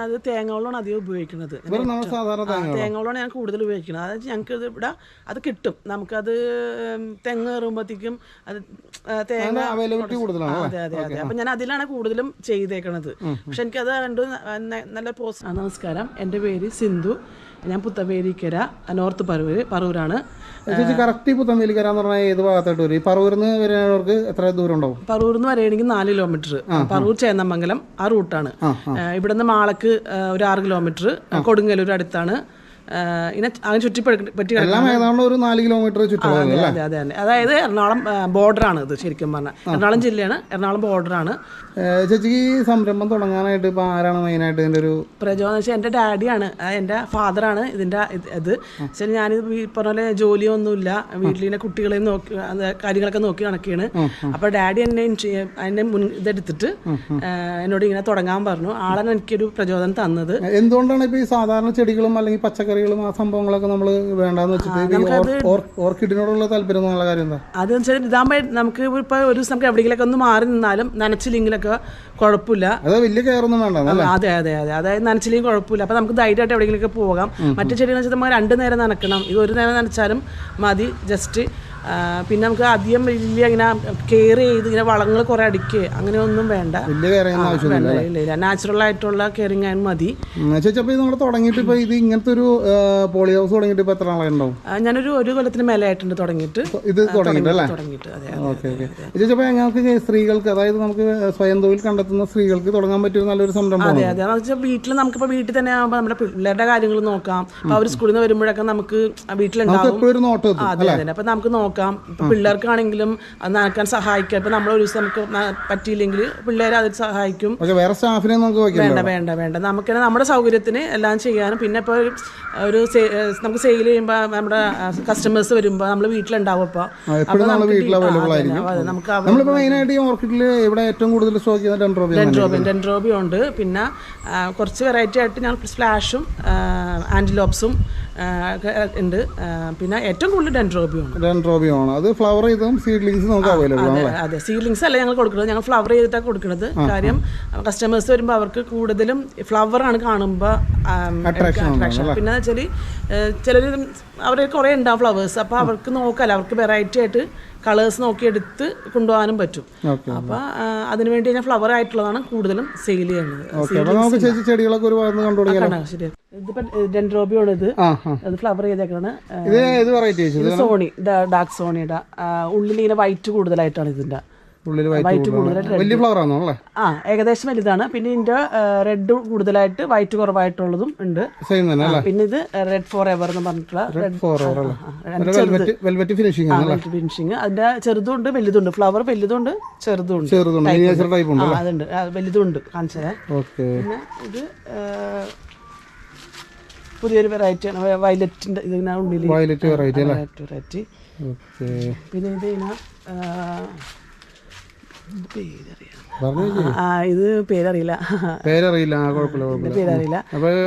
അത് തേങ്ങ വെള്ളമാണ് അധികം ഉപയോഗിക്കുന്നത്. തേങ്ങ വെള്ളമാണ് ഞാൻ കൂടുതൽ ഉപയോഗിക്കുന്നത്. അതായത് ഞങ്ങൾക്ക് ഇത് ഇവിടെ അത് കിട്ടും. നമുക്കത് തെങ്ങ് കയറുമ്പോഴത്തേക്കും അത് തേങ്ങ അതെ അതെ അതെ. അപ്പൊ ഞാൻ അതിലാണ് കൂടുതലും ചെയ്തേക്കുന്നത് പക്ഷെ എനിക്കത് കണ്ടു നല്ല പോസ്റ്റ് നമസ്കാരം. എന്റെ പേര് സിന്ധു. ഞാൻ പുത്തവേരിക്കര നോർത്ത് പറവൂര് പറവൂരാണ്. ചേച്ചി കറക്റ്റ് പുത്തമ്പേലിക്കര എന്ന് പറഞ്ഞാൽ ഏത് ഭാഗത്തായിട്ട് വരും? ഈ പറവൂരിൽ നിന്ന് വരുന്നവർക്ക് എത്ര ദൂരം ഉണ്ടാവും? പറവൂർ വരെയാണെങ്കിൽ നാല് കിലോമീറ്റർ പറവൂർ ചേന്നമംഗലം ആ റൂട്ടാണ് ഇവിടെ നിന്ന് മാളക്ക് ഒരു ആറ് കിലോമീറ്റർ കൊടുങ്ങല്ലൂർ അടുത്താണ്. അതായത് എറണാകുളം ബോർഡറാണ് ഇത് ശരിക്കും പറഞ്ഞാൽ എറണാകുളം ജില്ലയാണ് എറണാകുളം ബോർഡറാണ് ചേച്ചിക്ക് ഈ സംരംഭം തുടങ്ങാനായിട്ട് ഇപ്പൊ ആരാണ് മെയിനായിട്ട് ഇതിന്റെ ഒരു പ്രചോദനം വെച്ചാൽ എന്റെ ഡാഡിയാണ് എന്റെ എന്റെ ആണ് ഇതിന്റെ ഇത് വെച്ചാൽ ഞാനിത് ഈ പറഞ്ഞ പോലെ ജോലിയൊന്നുമില്ല. വീട്ടിലെ കുട്ടികളെയും നോക്കി അത് കാര്യങ്ങളൊക്കെ നോക്കി നടക്കുകയാണ്. അപ്പോൾ ഡാഡി എന്നെ എന്നെ മുൻ ഇതെടുത്തിട്ട് എന്നോട് ഇങ്ങനെ തുടങ്ങാൻ പറഞ്ഞു. ആളാണ് എനിക്കൊരു പ്രചോദനം തന്നത്. എന്തുകൊണ്ടാണ് ഇപ്പൊ ഈ സാധാരണ ചെടികളും അല്ലെങ്കിൽ പച്ചക്കറികളും ആ സംഭവങ്ങളൊക്കെ നമ്മൾ വേണ്ടെന്ന് വെച്ചിട്ട് ഓർക്കിഡിനോടുള്ള താല്പര്യം എന്നുള്ള കാര്യം എന്താ? അത് വെച്ചാൽ ഇതാകുമ്പോൾ നമുക്ക് ഇപ്പോൾ ഒരു ദിവസം നമുക്ക് എവിടെയെങ്കിലൊക്കെ ഒന്ന് മാറി നിന്നാലും നനച്ചില്ലെങ്കിലൊക്കെ കുഴപ്പമില്ല. അത് വലിയ കെയറൊന്നും വേണ്ട അല്ലേ? അതെ അതെ അതെ. അതായത് നനച്ചില്ലെങ്കിൽ കുഴപ്പമില്ല. അപ്പോൾ നമുക്ക് ധൈര്യമായിട്ട് എവിടെയെങ്കിലുമൊക്കെ പോകാം. മറ്റു ചെടികൾ വെച്ചാൽ നമ്മൾ രണ്ട് നേരം നനക്കണം. ഇത് ഒരു നേരം നനച്ചാലും മതി. ജസ്റ്റ് പിന്നെ നമുക്ക് അധികം വലിയ ഇങ്ങനെ കെയർ ചെയ്ത് ഇങ്ങനെ വളങ്ങൾ കുറേ അടിക്കുക അങ്ങനെയൊന്നും വേണ്ട. വലിയ കെയർ ആവശ്യമില്ല വേണ്ട ഇല്ല നാച്ചുറൽ ആയിട്ടുള്ള കെയറിങ് ആയാലും മതി. നമ്മൾ തുടങ്ങിയിട്ട് ഇത് ഇങ്ങനത്തെ ഒരു പോളി ഹൗസ് തുടങ്ങിയിട്ട് എത്ര നാളുണ്ടാവും ആ, ഞാനൊരു ഒരു കൊല്ലത്തിന് മേലെ ആയിട്ടുണ്ട് തുടങ്ങിയിട്ട്. ഇത് തുടങ്ങിയിട്ട് അല്ലേ? തുടങ്ങിയിട്ട്. അതെ ഓക്കെ ഓക്കെ. ചേച്ചി അപ്പൊ ഞങ്ങൾക്ക് സ്ത്രീകൾക്ക് അതായത് നമുക്ക് സ്വയം തൊഴിൽ കണ്ടെത്തുന്ന സ്ത്രീകൾക്ക് തുടങ്ങാൻ പറ്റിയ നല്ലൊരു സംരംഭം അതെ അതെ. വെച്ചാൽ വീട്ടിൽ നമുക്കിപ്പോൾ വീട്ടിൽ തന്നെ ആകുമ്പോൾ നമ്മുടെ പിള്ളേരുടെ കാര്യങ്ങൾ നോക്കാം. അപ്പോൾ അവർ സ്കൂളിൽ നിന്ന് വരുമ്പോഴൊക്കെ നമുക്ക് വീട്ടിലുണ്ടാവും. അതെ അതെ. അപ്പൊ നമുക്ക് നോക്കാം ഇപ്പൊ പിള്ളേർക്കാണെങ്കിലും അത് നനക്കാൻ സഹായിക്കാം. ഇപ്പം നമ്മൾ ഒരു ദിവസം നമുക്ക് പറ്റിയില്ലെങ്കിൽ പിള്ളേരെ അതിൽ സഹായിക്കും. പക്ഷെ വേറെ സ്റ്റാഫിനെ നമുക്ക് വേണ്ട വേണ്ട വേണ്ട. നമുക്ക് തന്നെ നമ്മുടെ സൗകര്യത്തിന് എല്ലാം ചെയ്യാനും. പിന്നെ ഇപ്പോൾ ഒരു നമുക്ക് സെയിൽ ചെയ്യുമ്പോൾ നമ്മുടെ കസ്റ്റമേഴ്സ് വരുമ്പോൾ നമ്മൾ വീട്ടിലുണ്ടാവും എപ്പോഴും നമ്മൾ വീട്ടിൽ അവൈലബിൾ ആയിരിക്കും. നമുക്ക് മെയിനായിട്ട് ഈ ഓർക്കിഡിൽ ഇവിടെ ഏറ്റവും കൂടുതൽ സ്റ്റോക്ക് ഡെൻഡ്രോബിയം ഡെൻഡ്രോബിയും ഉണ്ട്. പിന്നെ കുറച്ച് വെറൈറ്റി ആയിട്ട് ഞാൻ സ്പ്ലാഷും ആന്റിലോപ്സും ഉണ്ട്. പിന്നെ ഏറ്റവും കൂടുതൽ ഡെൻഡ്രോബിയും ഉണ്ട് ഡെൻഡ്രോബിയം ആണ് അത് ഫ്ലവർ ചെയ്തും സീഡ്ലിങ്സ് നമുക്ക് അവൈലബിൾ ആണ് അതെ അതെ. സീഡ്ലിങ്സ് അല്ല ഞങ്ങൾ കൊടുക്കുന്നത്? ഞങ്ങൾ ഫ്ലവർ ചെയ്തിട്ടാണ് കൊടുക്കുന്നത്. കാര്യം കസ്റ്റമേഴ്സ് വരുമ്പോൾ അവർക്ക് കൂടുതലും ഫ്ലവർ ആണ് കാണുമ്പോൾ അട്രാക്ഷൻ പിന്നെ വെച്ചാൽ ചിലർ അവർ കുറേ ഉണ്ടാവും ഫ്ലവേഴ്സ് അപ്പോൾ അവർക്ക് നോക്കാമല്ലോ അവർക്ക് വെറൈറ്റി ആയിട്ട് കളേഴ്സ് നോക്കി എടുത്ത് കൊണ്ടുപോകാനും പറ്റും. അപ്പൊ അതിനുവേണ്ടി ഞാൻ ഫ്ലവർ ആയിട്ടുള്ളതാണ് കൂടുതലും സെയിൽ ചെയ്യുന്നത്. ചെടികളൊക്കെ ഒരു ഭാഗത്ത് കാണാം ശരി ഇത്. അത് ഫ്ലവർ ചെയ്തേക്കാണ് സോണി ഡാർക്ക് സോണിയുടെ ഉള്ളിൽ ഇങ്ങനെ വൈറ്റ് കൂടുതലായിട്ടാണ് ഇതിന്റെ ഉള്ളിൽ വൈറ്റ് കൂടുതലായിട്ട് വലിയ ഫ്ലവർ ആണോ അല്ലേ? ആ ഏകദേശം വലുതാണ്. പിന്നെ ഇതിന്റെ റെഡ് കൂടുതലായിട്ട് വൈറ്റ് കുറവായിട്ടുള്ളതും ഉണ്ട്. സെയിം തന്നെ അല്ലേ? പിന്നെ ഇത് റെഡ് ഫോർ എവർ എന്ന് പറഞ്ഞിട്ടുള്ള റെഡ് ഫോർ എവർ അല്ലേ? വെൽവെറ്റ് ഫിനിഷിംഗ് ആണ് ഫിനിഷിംഗ് അതിന്റെ ചെറുതുണ്ട് വലുതുണ്ട്. ഫ്ലവർ വലുതുണ്ട് ചെറുതുണ്ട്. ചെറുതുണ്ട്. മിനിയേച്ചർ ടൈപ്പ് ഉണ്ട്. അതുണ്ട്. വലുതുണ്ട്. കാണിച്ചത്. ഓക്കെ പിന്നെ ഇത് പുതിയൊരു വെറൈറ്റി ആണ്. വയലറ്റിന്റെ ഉള്ളിൽ വയലറ്റ് വെറൈറ്റി പിന്നെ ഇത് ഇത് പേരറിയില്ല. പേരറിയില്ല പേരറിയില്ല.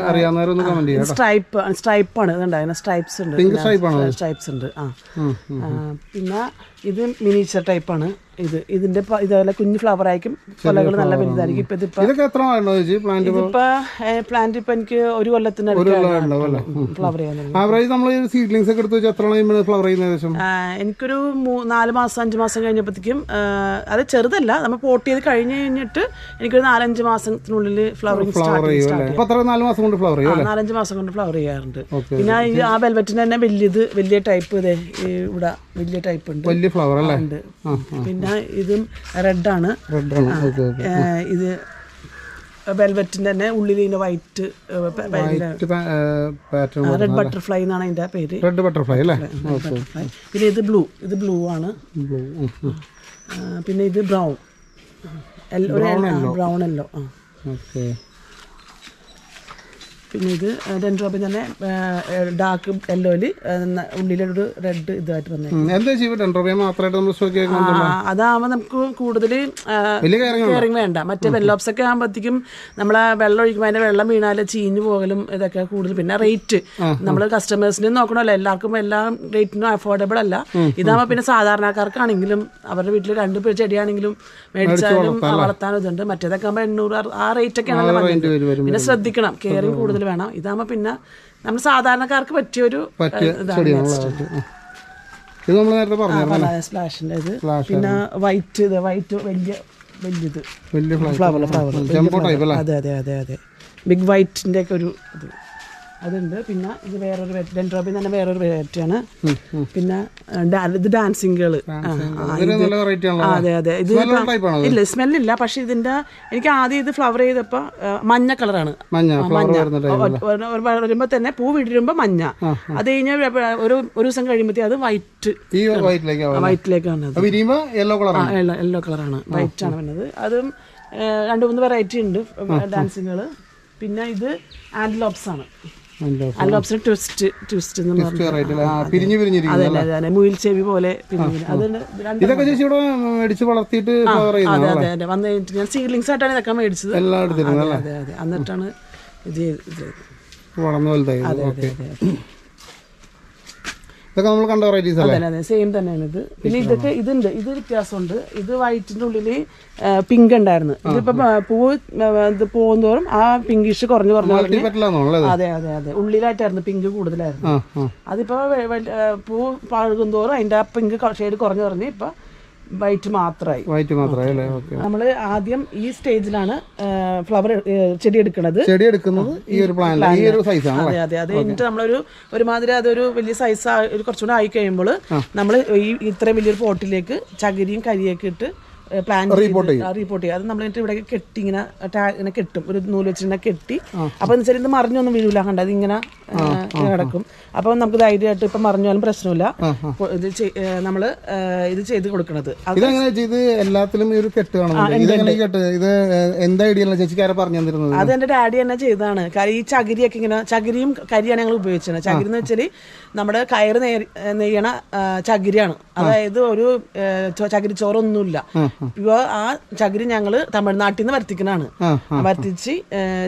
അറിയാവുന്നവരൊന്ന് കമന്റ് ചെയ്യാം സ്ട്രൈപ്പ് സ്ട്രൈപ്പ് ആണ് ഇതുണ്ടായിരുന്ന സ്ട്രൈപ്സ് ഉണ്ട് സ്ട്രൈപ്സ് ഉണ്ട് ആ. പിന്നെ ഇത് മിനിച്ചർ ടൈപ്പ് ആണ്. ഇത് ഇതിന്റെ ഇതേപോലെ കുഞ്ഞു ഫ്ലവർ ആയിരിക്കും. കൊലകൾ നല്ല വലുതായിരിക്കും. ഇപ്പൊ? ഇതിപ്പോ പ്ലാന്റ് ഇപ്പൊ എനിക്ക് ഒരു കൊല്ലത്തിന് ഫ്ലവർ ചെയ്യാൻ എനിക്കൊരു നാല് മാസം അഞ്ച് മാസം കഴിഞ്ഞപ്പോഴത്തേക്കും അത് ചെറുതല്ല. നമ്മൾ പോട്ട് ചെയ്ത് കഴിഞ്ഞു കഴിഞ്ഞിട്ട് എനിക്കൊരു നാലഞ്ച് മാസത്തിനുള്ളിൽ ചെയ്യും. നാലഞ്ച് മാസം കൊണ്ട് ഫ്ലവർ ചെയ്യാറുണ്ട്. പിന്നെ ആ വെൽവെറ്റിന് തന്നെ വലിയത് വലിയ ടൈപ്പ് ഇതേ ഇവിടെ വലിയ ടൈപ്പ് ഉണ്ട്. വലിയ ഫ്ലവർ അല്ലേ? ഉണ്ട്. പിന്നെ ഇതും റെഡാണ്. ഇത് വെൽവെറ്റിന്റെ തന്നെ ഉള്ളിൽ ഇതിന്റെ വൈറ്റ് റെഡ് ബട്ടർഫ്ലൈ എന്നാണ് അതിന്റെ പേര്. റെഡ് ബട്ടർഫ്ലൈ അല്ലേ? ബട്ടർഫ്ലൈ. പിന്നെ ഇത് ബ്ലൂ ഇത് ബ്ലൂ ആണ്. പിന്നെ ഇത് ബ്രൗൺ. ബ്രൗൺ എല്ലോ ആ പിന്നെ ഇത് ഡെൻഡ്രോബിൻ തന്നെ ഡാർക്ക് യെല്ലോയിൽ ഉള്ളിലൊരു റെഡ് ഇതായിട്ട് വന്നേക്കും അതാകുമ്പോൾ നമുക്ക് കൂടുതൽ കെയറിങ് വേണ്ട. മറ്റേ വെല്ലോപ്സ് ഒക്കെ ആകുമ്പോഴത്തേക്കും നമ്മളെ വെള്ളം ഒഴിക്കുമ്പോൾ അതിന്റെ വെള്ളം വീണാൽ ചീഞ്ഞു പോകലും ഇതൊക്കെ കൂടുതൽ. പിന്നെ റേറ്റ് നമ്മൾ കസ്റ്റമേഴ്സിനെ നോക്കണമല്ലോ എല്ലാവർക്കും എല്ലാ റേറ്റിനും അഫോർഡബിൾ അല്ല. ഇതാകുമ്പോൾ പിന്നെ സാധാരണക്കാർക്കാണെങ്കിലും അവരുടെ വീട്ടിൽ രണ്ട് പേര് ചെടിയാണെങ്കിലും മേടിച്ചാലും വളർത്താനും ഇതുണ്ട്. മറ്റേതൊക്കെ ആകുമ്പോൾ എണ്ണൂറ് ആ റേറ്റ് ഒക്കെ ആണല്ലോ പിന്നെ ശ്രദ്ധിക്കണം. കെയറിങ് കൂടുതൽ വേണം. ഇതാകുമ്പോൾ പിന്നെ നമ്മൾ സാധാരണക്കാർക്ക് പറ്റിയൊരു ഇത് നമ്മൾ നേരത്തെ പറഞ്ഞു ഇത്. പിന്നെ വൈറ്റ് ഇത് വൈറ്റ് വലിയ വലിയത്. വലിയ ഫ്ലവർ ഫ്ലവർ അതെ അതെ അതെ അതെ. ബിഗ് വൈറ്റിന്റെ ഒക്കെ ഒരു ഇത്. അതുണ്ട്. പിന്നെ ഇത് വേറൊരു ഡെൻഡ്രോബിൻ തന്നെ വേറൊരു വെറൈറ്റി ആണ് പിന്നെ ഇത് ഡാൻസിങ് ഗേൾ. അതെ അതെ. ഇത് ഇല്ല സ്മെല്ലില്ല പക്ഷെ ഇതിന്റെ എനിക്ക് ആദ്യം ഇത് ഫ്ലവർ ചെയ്തപ്പോ മഞ്ഞ കളറാണ് മഞ്ഞ വരുമ്പോ തന്നെ പൂ വിടരുമ്പോ മഞ്ഞ. അത് കഴിഞ്ഞ ഒരു ഒരു ദിവസം കഴിയുമ്പോ അത് വൈറ്റ് വൈറ്റിലേക്കാണ് യെല്ലോ കളറാണ് വൈറ്റ് ആണ്. വന്നത് അതും രണ്ടു രണ്ട് മൂന്ന് വെറൈറ്റി ഉണ്ട് ഡാൻസിങ്ങുകൾ പിന്നെ ഇത് ആൻഡ്ലോപ്സ് ആണ്. ആൻഡ്ലോപ്സിന് ട്വിസ്റ്റ് ട്വിസ്റ്റ് എന്ന് പറഞ്ഞു പിരിഞ്ഞു പിരിഞ്ഞിരിക്കും അതെ അതെ അതെ. മുയിൽ ചെവി പോലെ ഇതൊക്കെ ചേച്ചി ഇവിടെ മേടിച്ച് വളർത്തിയിട്ട് ഫ്ലവർ അതെ അതെ അതെ. വന്നു കഴിഞ്ഞിട്ട് ഞാൻ സീഡ്ലിങ്സ് ആയിട്ടാണ് ഇതൊക്കെ മേടിച്ചത്. അതെ അതെ എന്നിട്ടാണ് ഇത്. വളർന്നു വലുതായി. അതെ അതെ. ഇതൊക്കെ നമ്മൾ കണ്ട വെറൈറ്റീസ് അല്ലേ? അതെ സെയിം തന്നെയാണ് ഇത്. പിന്നെ ഇതൊക്കെ ഇതുണ്ട് ഇത് വ്യത്യാസമുണ്ട്. ഇത് വൈറ്റിന്റെ ഉള്ളിൽ പിങ്ക് ഉണ്ടായിരുന്നു. ഇതിപ്പോ പൂ ഇത് പോകുന്തോറും ആ പിങ്കിഷ് കുറഞ്ഞു കുറഞ്ഞു അതെ അതെ അതെ. ഉള്ളിലായിട്ടായിരുന്നു പിങ്ക് കൂടുതലായിരുന്നു അതിപ്പോ പൂ പഴകും തോറും അതിന്റെ ആ പിങ്ക് ഷെയ്ഡ് കുറഞ്ഞു കുറഞ്ഞ് ഇപ്പൊ വൈറ്റ് മാത്രമായി വൈറ്റ് മാത്രമായി അല്ലേ? ഓക്കെ. നമ്മൾ ആദ്യം ഈ സ്റ്റേജിലാണ് ഫ്ലവർ ചെടി എടുക്കുന്നത് ചെടി എടുക്കുന്നത് ഈ ഒരു പ്ലാന്റ് ഈ ഒരു സൈസാണ് അതെ അതെ. അത് കഴിഞ്ഞിട്ട് നമ്മളൊരു ഒരുമാതിരി അതൊരു വലിയ സൈസ് കുറച്ചുകൂടെ ആയി കഴിയുമ്പോൾ നമ്മൾ ഈ ഇത്ര വലിയൊരു പോട്ടിലേക്ക് ചകിരിയും കരിയൊക്കെ ഇട്ട് പ്ലാൻ റിപ്പോർട്ട് ചെയ്യും. അത് നമ്മൾ എന്നിട്ട് ഇവിടെ കെട്ടി ഇങ്ങനെ ഇങ്ങനെ കെട്ടും. ഒരു നൂൽ വെച്ച് ഇങ്ങനെ കെട്ടി അപ്പൊ എന്ന് വെച്ചാൽ ഇത് മറിഞ്ഞൊന്നും വീഴൂല കണ്ട? അത് ഇങ്ങനെ കിടക്കും. അപ്പൊ നമുക്ക് ധൈര്യമായിട്ട് ഇപ്പൊ മറിഞ്ഞാലും പ്രശ്നമില്ല. ഇത് നമ്മൾ നമ്മൾ ഇത് ചെയ്ത് കൊടുക്കണത്. അത് ഇതെങ്ങനെ ഇത് എല്ലാത്തിലും ഒരു കെട്ട് കെട്ട്? ഇത് എന്താ ഐഡിയ പറഞ്ഞു തന്നിരുന്നത്? അത് എന്റെ ഡാഡി തന്നെ ചെയ്തതാണ്. കാര്യം ഈ ചകിരിയൊക്കെ ഇങ്ങനെ ചകിരിയും കരിയാണ് ഞങ്ങൾ ഉപയോഗിച്ചത്. ചകിരി എന്ന് വെച്ചാൽ നമ്മുടെ കയറ് നെയ്യ- നെയ്യണ ചകിരിയാണ്. അതായത് ഒരു ഏ, ചോ- ഇപ്പൊ ആ ചകിരി ഞങ്ങൾ തമിഴ്നാട്ടിൽ നിന്ന് വരുത്തിക്കുന്നതാണ് വരുത്തിച്ച്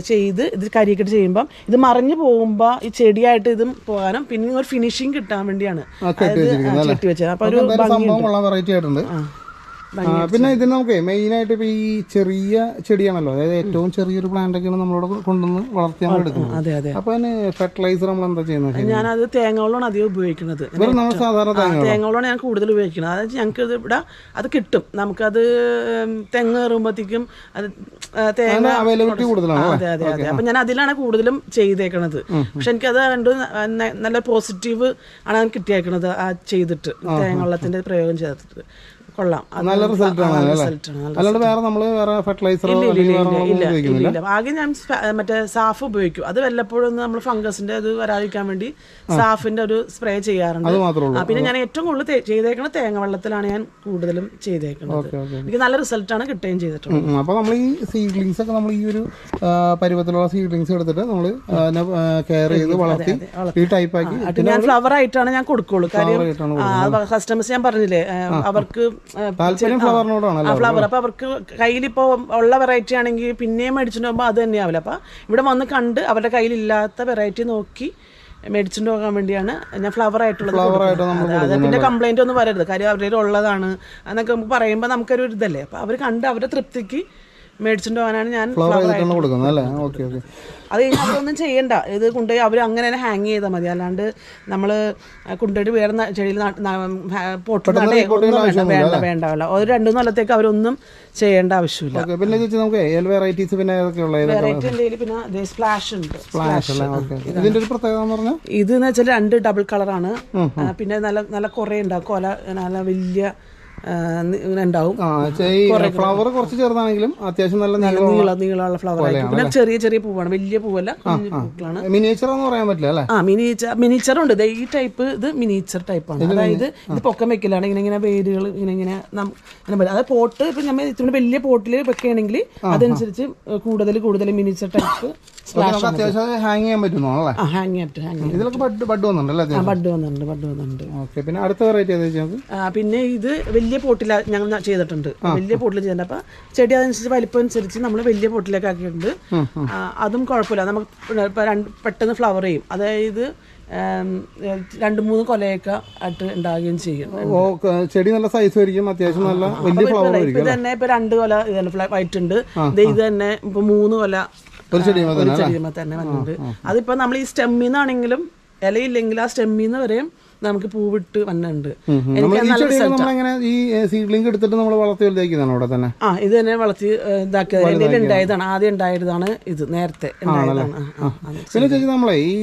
ചെയ്ത് ഇത് കരിയൊക്കെ ചെയ്യുമ്പം ഇത് മറിഞ്ഞു പോകുമ്പോ ഈ ചെടിയായിട്ട് ഇതും പോകാനും പിന്നെ ഒരു ഫിനിഷിങ് കിട്ടാൻ വേണ്ടിയാണ്. അതായത് ആ, വെച്ചത്. അപ്പൊ ഒരു ഭംഗി വെറൈറ്റി ആയിട്ടുണ്ട്. പിന്നെ ഇതിന് നമുക്ക് മെയിൻ ആയിട്ട് ഇപ്പൊ ഈ ചെറിയ ചെടിയാണല്ലോ. അതായത് ഏറ്റവും ചെറിയൊരു പ്ലാന്റ് ഒക്കെയാണ് നമ്മളോട് കൊണ്ടുവന്ന് വളർത്തിയാണ് എടുക്കുന്നത്. അപ്പൊ അതിന് ഫെർട്ടിലൈസർ നമ്മൾ എന്താ ചെയ്യുന്നത്? ഞാനത് തേങ്ങകളാണ് അധികം ഉപയോഗിക്കുന്നത്. തേങ്ങകളാണ്? ഞാൻ കൂടുതൽ ഉപയോഗിക്കുന്നത്. അതായത് ഞങ്ങൾക്ക് ഇത് ഇവിടെ അത് കിട്ടും. നമുക്കത് തെങ്ങ് കയറുമ്പോഴത്തേക്കും അത് തേങ്ങ അവൈലബിലിറ്റി കൂടുതലാണ്? അതെ അതെ അതെ. അപ്പൊ ഞാൻ അതിലാണ് കൂടുതലും ചെയ്തേക്കണത്. പക്ഷെ എനിക്കത് കണ്ട് നല്ല പോസിറ്റീവ് ആണ് ഞാൻ കിട്ടിയേക്കണത് ആ ചെയ്തിട്ട്. തേങ്ങ വെള്ളത്തിന്റെ പ്രയോഗം ചെയ്തിട്ട്. കൊള്ളാം. നല്ല റിസൾട്ട് ആണ് അല്ലാണ്ട് വേറെ നമ്മൾ വേറെ ഫെർട്ടിലൈസറോ ഇല്ല. ആകെ ഞാൻ മറ്റേ സാഫ് ഉപയോഗിക്കും. അത് വല്ലപ്പോഴും നമ്മൾ ഫംഗസിന്റെ അത് വരാതിരിക്കാൻ വേണ്ടി സാഫിന്റെ ഒരു സ്പ്രേ ചെയ്യാറുണ്ട്. പിന്നെ ഞാൻ ഏറ്റവും കൂടുതൽ ചെയ്തേക്കുന്നത് തേങ്ങ വെള്ളത്തിലാണ് ഞാൻ കൂടുതലും ചെയ്തേക്കുന്നത് എനിക്ക് നല്ല റിസൾട്ടാണ് കിട്ടുകയും ചെയ്തിട്ടുള്ളത്. അപ്പോൾ നമ്മൾ ഈ സീഡ്ലിങ്സ് ഒക്കെ നമ്മൾ ഈ ഒരു പരുവത്തിലുള്ള സീഡ്ലിങ്സ് എടുത്തിട്ട് നമ്മൾ കെയർ ചെയ്ത് വളർത്തി ഈ ടൈപ്പ് ആക്കി ഞാൻ ഫ്ലവർ ആയിട്ടാണ് ഞാൻ കൊടുക്കുള്ളൂ. കാര്യം കസ്റ്റമേഴ്സ് ഞാൻ പറഞ്ഞില്ലേ അവർക്ക് ഫ്ലവർ അപ്പൊ അവർക്ക് കയ്യിലിപ്പോ ഉള്ള വെറൈറ്റി ആണെങ്കിൽ പിന്നെയും മേടിച്ചിട്ട് പോകുമ്പോൾ അത് തന്നെയാവില്ല. അപ്പൊ ഇവിടെ വന്ന് കണ്ട് അവരുടെ കയ്യിലില്ലാത്ത വെറൈറ്റി നോക്കി മേടിച്ചിട്ട് പോകാൻ വേണ്ടിയാണ് ഞാൻ ഫ്ലവർ ആയിട്ടുള്ളത് അതെ പിന്നെ കംപ്ലൈന്റ് ഒന്നും വരരുത്. കാര്യം അവരുടെ ഉള്ളതാണ്. എന്നൊക്കെ നമുക്ക് പറയുമ്പോൾ നമുക്കൊരു ഇതല്ലേ? അപ്പൊ അവർ കണ്ട് അവരുടെ തൃപ്തിക്ക് മേടിച്ചിട്ട് പോകാനാണ് ഞാൻ ഫ്ലവർ കൊടുക്കുന്നത് അല്ലേ? ഓക്കെ ഓക്കെ അത് കഴിഞ്ഞ് അതൊന്നും ചെയ്യണ്ട. ഇത് കൊണ്ടുപോയി അവർ അങ്ങനെ തന്നെ ഹാങ് ചെയ്താൽ മതി. അല്ലാണ്ട് നമ്മൾ കൊണ്ടുപോയിട്ട് വേറെ ചെടിയിൽ പോട്ട് വേണ്ട വേണ്ട വേണ്ട ഒരു രണ്ടു കൊല്ലത്തേക്ക് അവരൊന്നും ചെയ്യേണ്ട ആവശ്യമില്ല. പിന്നെ ചേച്ചി നമുക്ക് വെറൈറ്റീസ് പിന്നെ വെറൈറ്റി എന്തെങ്കിലും പിന്നെ സ്പ്ലാഷ് ഉണ്ട്. ഓക്കെ ഇതിന്റെ ഒരു പ്രത്യേകത എന്ന് പറഞ്ഞാൽ ഇത് എന്ന് വെച്ചാൽ രണ്ട് ഡബിൾ കളറാണ് പിന്നെ നല്ല നല്ല കുറേ ഉണ്ടാവും കൊല നല്ല വലിയ ഉണ്ടാവും. ഫ്ലവർ കുറച്ച് ചെറുതാണെങ്കിലും അത്യാവശ്യം നല്ല നീളം നീള നീളമുള്ള ഫ്ലവർ ആയിരിക്കും. പിന്നെ ചെറിയ ചെറിയ പൂവാണ്. വലിയ പൂവല്ല പൂക്കളാണ്. മിനിയേച്ചർ എന്ന് പറയാൻ പറ്റില്ല അല്ലേ? ആ മിനിയേച്ചർ മിനിയേച്ചർ ഉണ്ട്. ഈ ടൈപ്പ് ഇത് മിനിയേച്ചർ ടൈപ്പാണ് അതായത് ഇത് പൊക്കം വെക്കലാണ്. ഇങ്ങനെ ഇങ്ങനെ വേരുകൾ ഇങ്ങനെ ഇങ്ങനെ അതായത് പോട്ട് ഇപ്പൊ നമ്മൾ ഇത്ര വലിയ പോട്ടിൽ വെക്കുകയാണെങ്കിൽ അതനുസരിച്ച് കൂടുതൽ കൂടുതൽ മിനിയേച്ചർ ടൈപ്പ് നമുക്ക് അത്യാവശ്യം ഹാങ് ചെയ്യാൻ പറ്റുന്നോ അല്ലേ ആ ഹാങ് ആയിട്ട് ഹാങ് ഇതിലൊക്കെ ബഡ് ബഡ് വന്നിട്ടുണ്ടല്ലേ ആ അത്യാവശ്യം? ബഡ് വന്നിട്ടുണ്ട് ബഡ് വന്നിട്ടുണ്ട്. ഓക്കെ പിന്നെ അടുത്ത വെറൈറ്റി ഏതാ ചേച്ചി നമുക്ക് ആ, പിന്നെ ഇത് വലിയ പോട്ടില ഞങ്ങൾ ന- ചെയ്തിട്ടുണ്ട്. വലിയ പോട്ടിൽ ചെയ്തിട്ടുണ്ട്. അപ്പം ചെടി അതനുസരിച്ച് വലിപ്പം അനുസരിച്ച് നമ്മൾ വലിയ പോട്ടിലേക്ക് ആക്കിയിട്ടുണ്ട്. ആ, അതും കുഴപ്പമില്ല. നമുക്ക് രണ്ട് പെട്ടെന്ന് ഫ്ലവർ ചെയ്യും. അതായത് ഉം, രണ്ട് മൂന്ന് കൊലയൊക്കെ ആയിട്ട് ഉണ്ടാകുകയും ചെയ്യും. ഓ ക- ചെടി നല്ല സൈസ് ആയിരിക്കും. അത്യാവശ്യം നല്ല വലിയ ഫ്ലവർ ഇപ്പൊ ആയിരിക്കും ഇത് തന്നെ ഇപ്പൊ രണ്ട് കൊല ഇത് തന്നെ വൈറ്റ് ഉണ്ട്. ദേ ഇത് തന്നെ ഇപ്പൊ മൂന്ന് കൊല ചെടിയുമ്പോ തന്നെ വന്നിട്ടുണ്ട്. അതിപ്പോ നമ്മൾ ഈ സ്റ്റെമ്മിന്നാണെങ്കിലും ഇലയില്ലെങ്കിൽ ആ സ്റ്റെമ്മിന്ന് വരെയും നമുക്ക് പൂവിട്ട് വന്നുണ്ട് ഈ സീഡ്ലിംഗ് എടുത്തിട്ട് നമ്മൾ വളർത്തി വലുതാക്കിയതാണ് അവിടെ തന്നെ? ആ ഇത് തന്നെ വളർത്തി ഇതാക്കിയതാണ് ഇതാക്കിയത്. എന്റെ ഉണ്ടായതാണ്. ആദ്യം ഉണ്ടായതാണ് ഇത് നേരത്തെ. പിന്നെ ചേച്ചി നമ്മളെ ഈ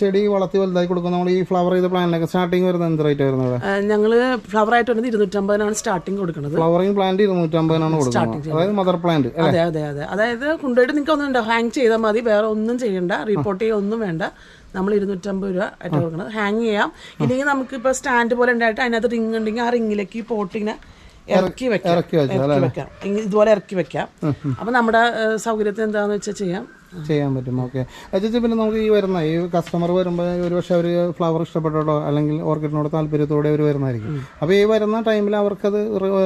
ചെടി വളർത്തി വലുതായി കൊടുക്കുന്ന നമ്മൾ ഈ ഫ്ലവർ ചെയ്ത പ്ലാന്റിനൊക്കെ സ്റ്റാർട്ടിങ് വരുന്നത് എന്ത് റേറ്റ് വരുന്നത് ഞങ്ങൾ ഫ്ലവർ ആയിട്ട് വരുന്നത് ഇരുന്നൂറ്റമ്പതിനാണ് സ്റ്റാർട്ടിങ് കൊടുക്കുന്നത്. ഫ്ലവറിംഗ് പ്ലാന്റ് ഇരുന്നൂറ്റമ്പതിനാണ് കൊടുക്കുന്നത്. അതായത് മദർ പ്ലാന്റ് അതെ അതെ അതെ. അതായത് കൊണ്ടുപോയിട്ട് നിങ്ങൾക്ക് ഒന്നും ഹാങ് ചെയ്താൽ മതി. വേറെ ഒന്നും ചെയ്യണ്ട. റിപ്പോർട്ട് ചെയ്യുക ഒന്നും വേണ്ട. നമ്മൾ ഇരുന്നൂറ്റമ്പത് രൂപ ആയിട്ട് കൊടുക്കണം. ഹാങ് ചെയ്യാം. ഇല്ലെങ്കിൽ നമുക്ക് ഇപ്പൊ സ്റ്റാൻഡ് പോലെ ഉണ്ടായിട്ട് അതിനകത്ത് റിങ് ഉണ്ടെങ്കിൽ ആ റിങ്ങിലേക്ക് ഈ പോട്ടിങ്ങനെ ഇറക്കി വെക്കാം. ഇറക്കി വെക്കാം. ഇതുപോലെ ഇറക്കി വെക്കാം. അപ്പം നമ്മുടെ സൗകര്യത്തിന് എന്താണെന്ന് വെച്ചാൽ ചെയ്യാം. ചെയ്യാൻ പറ്റും. ഓക്കെ. ചേച്ചി പിന്നെ നമുക്ക് ഈ വരുന്ന ഈ കസ്റ്റമർ വരുമ്പോൾ ഒരുപക്ഷെ അവർ ഫ്ലവർ ഇഷ്ടപ്പെട്ടോ അല്ലെങ്കിൽ ഓർക്കിഡിനോട് താല്പര്യത്തോടെ അവർ വരുന്നതായിരിക്കും. അപ്പോൾ ഈ വരുന്ന ടൈമിൽ അവർക്കത്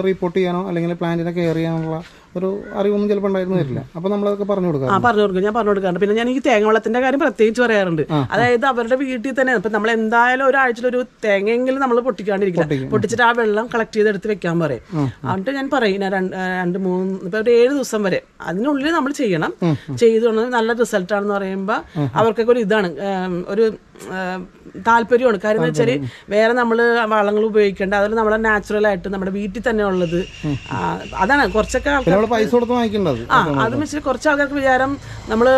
റിപ്പോർട്ട് ചെയ്യാനോ അല്ലെങ്കിൽ പ്ലാന്റിനെ കെയർ ചെയ്യാനുള്ള ഒരു അറിവൊന്നും ചിലപ്പോൾ ഉണ്ടായിരുന്നു വരില്ല. അപ്പോൾ നമ്മളതൊക്കെ പറഞ്ഞു കൊടുക്കാം ആ പറഞ്ഞു കൊടുക്കും. ഞാൻ പറഞ്ഞു കൊടുക്കാറുണ്ട്. പിന്നെ ഞാൻ ഈ തേങ്ങ വെള്ളത്തിന്റെ കാര്യം പ്രത്യേകിച്ച് പറയാറുണ്ട്. അതായത് അവരുടെ വീട്ടിൽ തന്നെ ഇപ്പൊ നമ്മൾ എന്തായാലും ഒരാഴ്ചയിൽ ഒരു തേങ്ങയെങ്കിലും നമ്മൾ പൊട്ടിക്കാണ്ടിരിക്കും പൊട്ടിച്ചിട്ട് ആ വെള്ളം കളക്ട് ചെയ്ത് എടുത്ത് വെക്കാൻ പറയും. എന്നിട്ട് ഞാൻ പറയും രണ്ട് മൂന്ന് ഇപ്പൊ ഒരു ഏഴ് ദിവസം വരെ അതിനുള്ളിൽ നമ്മൾ ചെയ്യണം. ചെയ്തുകൊണ്ട് നല്ല റിസൾട്ടാണെന്ന് പറയുമ്പോൾ അവർക്കൊക്കെ ഒരു ഇതാണ്. ഒരു താല്പര്യമാണ്. കാര്യം എന്ന് വെച്ചാൽ വേറെ നമ്മൾ വളങ്ങൾ ഉപയോഗിക്കേണ്ട. അതുപോലെ നമ്മുടെ നാച്ചുറൽ ആയിട്ട് നമ്മുടെ വീട്ടിൽ തന്നെ ഉള്ളത്. അതാണ് കുറച്ചൊക്കെ ആൾക്കാർ പൈസ കൊടുത്ത് ആ അത് വെച്ചാൽ കുറച്ച് ആൾക്കാർക്ക് വിചാരം നമ്മൾ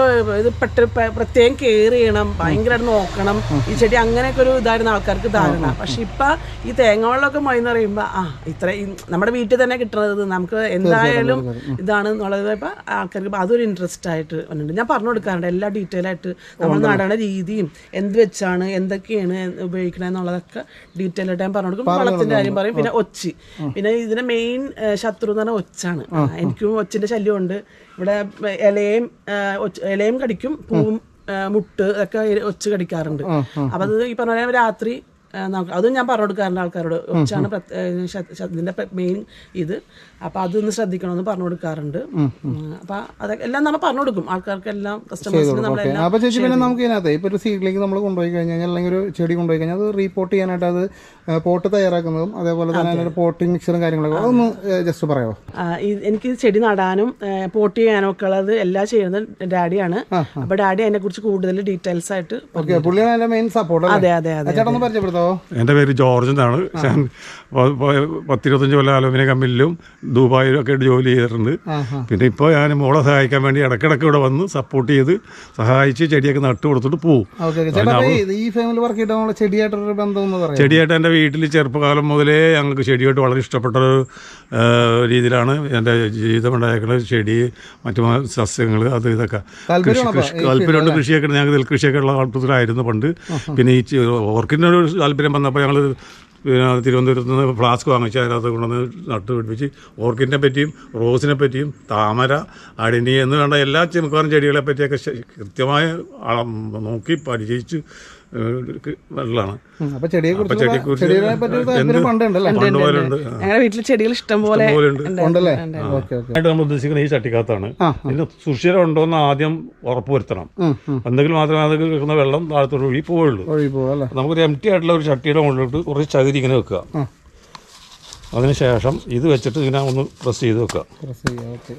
ഇത് പെട്ട് പ്രത്യേകം കെയർ ചെയ്യണം. ഭയങ്കരമായിട്ട് നോക്കണം. ഈ ചെടി അങ്ങനെയൊക്കെ ഒരു ഇതായിരുന്ന ആൾക്കാർക്ക് ധാരണ. പക്ഷെ ഇപ്പൊ ഈ തേങ്ങ വെള്ളമൊക്കെ മൊയ്ന്ന് പറയുമ്പോ ആ ഇത്ര നമ്മുടെ വീട്ടിൽ തന്നെ കിട്ടുന്നത് നമുക്ക് എന്തായാലും ഇതാണ് എന്നുള്ളത് ഇപ്പൊ ആൾക്കാർക്ക് അതൊരു ഇൻട്രസ്റ്റ് ആയിട്ട് വന്നിട്ടുണ്ട്. ഞാൻ പറഞ്ഞു കൊടുക്കാറുണ്ട്. എല്ലാ ഡീറ്റെയിൽ ആയിട്ട് നമ്മൾ നടണ രീതിയും എന്ത് വെച്ചാണ് എന്തൊക്കെയാണ് ഉപയോഗിക്കണത് എന്നുള്ളതൊക്കെ ഡീറ്റെയിൽ ആയിട്ട് ഞാൻ പറഞ്ഞു കൊടുക്കും. വളത്തിന്റെ കാര്യം പറയും പിന്നെ ഒച്ചി. പിന്നെ ഇതിന്റെ മെയിൻ ശത്രു എന്ന് പറഞ്ഞാൽ ഒച്ചാണ്. എനിക്കും ഒച്ചിന്റെ ശല്യമുണ്ട്. ഇവിടെ ഇലയും ഇലയും കടിക്കും പൂവും മുട്ട് ഒക്കെ ഒച്ച് കടിക്കാറുണ്ട്. അപ്പൊ അത് ഈ പറഞ്ഞ രാത്രി അതും ഞാൻ പറഞ്ഞു കൊടുക്കാറുണ്ട് ആൾക്കാരോട്. ഒച്ചാണ് ഇതിന്റെ മെയിൻ ഇത്. അപ്പൊ അതൊന്ന് ശ്രദ്ധിക്കണമെന്ന് പറഞ്ഞു കൊടുക്കാറുണ്ട് അപ്പോൾ അപ്പൊ അതൊക്കെ എല്ലാം നമ്മൾ പറഞ്ഞു കൊടുക്കും ആൾക്കാർക്ക് എല്ലാം കസ്റ്റമേഴ്സിന് നമ്മളെല്ലാം അപ്പോൾ ചേച്ചി പിന്നെ നമുക്ക് ഇതിനകത്ത് ഇപ്പൊ ഒരു സീഡിലേക്ക് നമ്മൾ കൊണ്ടുപോയി കഴിഞ്ഞാൽ അല്ലെങ്കിൽ ഒരു ചെടി കൊണ്ടുപോയി കഴിഞ്ഞാൽ അത് റീപോർട്ട് ചെയ്യാനായിട്ട് അത് പോട്ട് തയ്യാറാക്കുന്നതും അതേപോലെ തന്നെ പോട്ടിംഗ് മിക്സറും കാര്യങ്ങളൊക്കെ അതൊന്ന് ജസ്റ്റ് പറയാമോ എനിക്ക് ചെടി നടാനും പോട്ട് ചെയ്യാനും ഒക്കെ ഉള്ളത് എല്ലാം ചെയ്യുന്നത് ഡാഡിയാണ് അപ്പൊ ഡാഡി അതിനെ കുറിച്ച് കൂടുതൽ ഡീറ്റെയിൽസ് ആയിട്ട് പുള്ളിയാണ് മെയിൻ സപ്പോർട്ട് അതെ അതെ അതെ ചേട്ടൻ പരിചയപ്പെടുത്തോ? എന്റെ എന്റെ പേര് ജോർജ് എന്നാണ്. ഞാൻ പത്തിരുപത്തഞ്ച് കൊല്ലം അലുമിനിയം കമ്പനിയിലും ദുബായിലും ഒക്കെ ആയിട്ട് ജോലി ചെയ്തിട്ടുണ്ട്. പിന്നെ ഇപ്പോൾ ഞാൻ മോളെ സഹായിക്കാൻ വേണ്ടി ഇടയ്ക്കിടയ്ക്ക് ഇവിടെ വന്ന് സപ്പോർട്ട് ചെയ്ത് സഹായിച്ച് ചെടിയൊക്കെ നട്ടു കൊടുത്തിട്ട് പോകും ചെടിയായിട്ട് എന്റെ വീട്ടിൽ ചെറുപ്പകാലം മുതലേ ഞങ്ങൾക്ക് ചെടിയായിട്ട് വളരെ ഇഷ്ടപ്പെട്ട ഒരു രീതിയിലാണ് എന്റെ ജീവിതം ഉണ്ടായിരിക്കുന്നത് ചെടി മറ്റു സസ്യങ്ങൾ അത് ഇതൊക്കെ. കൃഷി താല്പര്യമുണ്ട് കൃഷിയൊക്കെ. ഞങ്ങൾക്ക് നെൽകൃഷിയൊക്കെ ഉള്ള ആൾക്കാരായിരുന്നു പണ്ട്. പിന്നെ ഈ ഓർക്കിഡിനൊരു താല്പര്യം വന്നപ്പോൾ ഞങ്ങൾ പിന്നെ തിരുവനന്തപുരത്ത് നിന്ന് ഫ്ലാസ്ക് വാങ്ങിച്ച് അതിനകത്ത് കൊണ്ടുവന്ന് നട്ട് പിടിപ്പിച്ച് ഓർക്കിഡിനെ പറ്റിയും റോസിനെ പറ്റിയും താമര അടിനി എന്ന് വേണ്ട എല്ലാ ചെറുക്കാരും ചെടികളെ പറ്റിയൊക്കെ കൃത്യമായി നോക്കി പരിചയിച്ച് വെള്ളമാണ്. അപ്പോൾ ചെടിയെ ഞങ്ങളുടെ വീട്ടിൽ ചെടികൾ ഇഷ്ടം പോലെ പോലെ ഉണ്ട്. ഉണ്ടല്ലേ? Okay okay. ആയിട്ട് നമ്മൾ ഉദ്ദേശിക്കുന്ന ഈ ചട്ടിക്കകത്താണ്. ഇതിന് സുഷിരം ഉണ്ടോ എന്ന് ആദ്യം ഉറപ്പ് വരുത്തണം എന്തെങ്കിൽ മാത്രമേ അത് കിടക്കുന്ന വെള്ളം താഴത്തോട്ട് ഒഴുകി പോവുള്ളൂ. നമുക്കൊരു എം ടി ആയിട്ടുള്ള ഒരു ചട്ടിയുടെ മുകളിലോട്ട് കുറച്ച് ചകിരി ഇങ്ങനെ വെക്കുക. അതിനുശേഷം ഇത് വെച്ചിട്ട് ഇങ്ങനെ ഒന്ന് പ്രസ് ചെയ്ത് വെക്കുക. പ്രസ് ചെയ്യാം ഓക്കെ.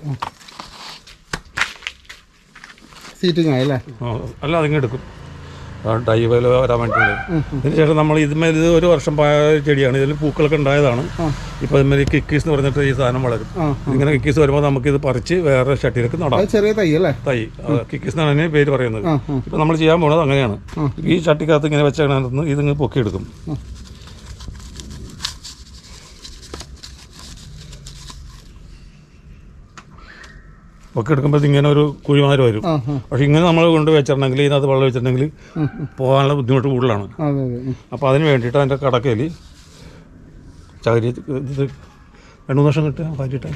സീറ്റിംഗ് ആയല്ലേ അല്ല? അതിങ്ങനെ എടുക്കും. പോലെ വരാൻ വേണ്ടിയിട്ട്. അതിനുശേഷം നമ്മൾ ഇതുമേൽ ഇത് ഒരു വർഷം പായ ചെടിയാണ്. ഇതിൽ പൂക്കളൊക്കെ ഉണ്ടായതാണ്. ഇപ്പോൾ ഇതുമാതിരി കിക്കീസ് എന്ന് പറഞ്ഞിട്ട് ഈ സാധനം വളരും. ഇങ്ങനെ കിക്കീസ് വരുമ്പോൾ നമുക്ക് ഇത് പറിച്ച് വേറെ ചട്ടിയിലേക്ക് നടാം. ചെറിയ തൈ അല്ലേ? തൈ. കിക്കീസ് എന്നാണ് അതിന് പേര് പറയുന്നത്. ഇപ്പം നമ്മൾ ചെയ്യാൻ പോകുന്നത് അങ്ങനെയാണ്. ഈ ചട്ടിക്കകത്ത് ഇങ്ങനെ വെച്ചാൽ ഇതിങ്ങ് പൊക്കിയെടുക്കും. പൊക്കിയെടുക്കുമ്പോൾ ഇങ്ങനെ ഒരു കുഴിമാര് വരും. പക്ഷെ ഇങ്ങനെ നമ്മൾ കൊണ്ട് വെച്ചിട്ടുണ്ടെങ്കിൽ ഇതിനകത്ത് വെള്ളം വെച്ചിട്ടുണ്ടെങ്കിൽ പോകാനുള്ള ബുദ്ധിമുട്ട് കൂടുതലാണ്. അപ്പോൾ അതിന് വേണ്ടിയിട്ട് അതിന്റെ കടക്കയിൽ ചകരി ഇത് രണ്ട് മൂന്ന് വർഷം കിട്ടുക കാറ്റിട്ട്